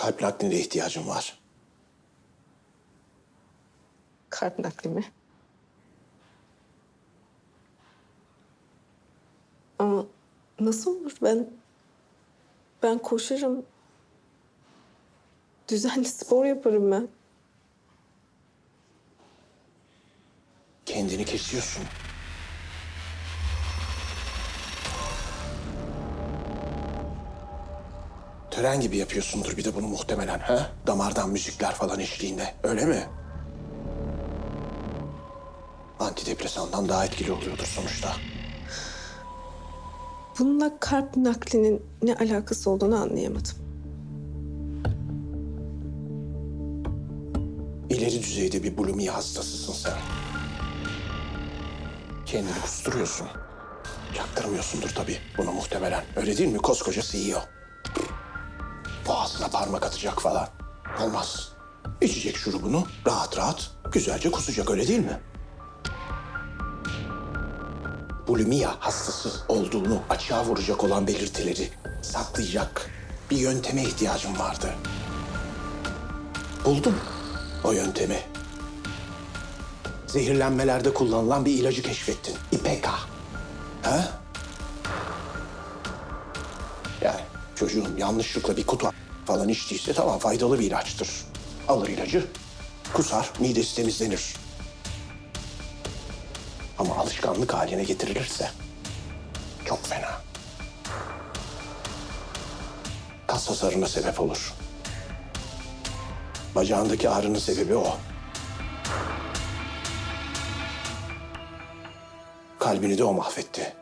Kalp nakline ihtiyacım var. Kalp nakli mi? Ama nasıl olur? Ben ben koşarım. Düzenli spor yaparım ben. Kendini kesiyorsun. Tören gibi yapıyorsundur bir de bunu muhtemelen ha? Damardan müzikler falan eşliğinde. Öyle mi? Antidepresandan daha etkili oluyordur sonuçta. Bununla kalp naklinin ne alakası olduğunu anlayamadım. İleri düzeyde bir bulimi hastasısın sen. Kendini kusturuyorsun. Çaktırmıyorsundur tabii bunu muhtemelen. Öyle değil mi? Koskoca CEO. Boğazına parmak atacak falan. Olmaz. İçecek şurubunu rahat rahat güzelce kusacak öyle değil mi? Bulimia hastası olduğunu açığa vuracak olan belirtileri saklayacak bir yönteme ihtiyacım vardı. Buldum o yöntemi. Zehirlenmelerde kullanılan bir ilacı keşfettin. İpeka. Ha? Yani çocuğun yanlışlıkla bir kutu falan içtiyse tamam faydalı bir ilaçtır. Alır ilacı, kusar, midesi temizlenir. Ama alışkanlık haline getirilirse çok fena. Kas hasarına sebep olur. Bacağındaki ağrının sebebi o. Kalbini de o mahvetti.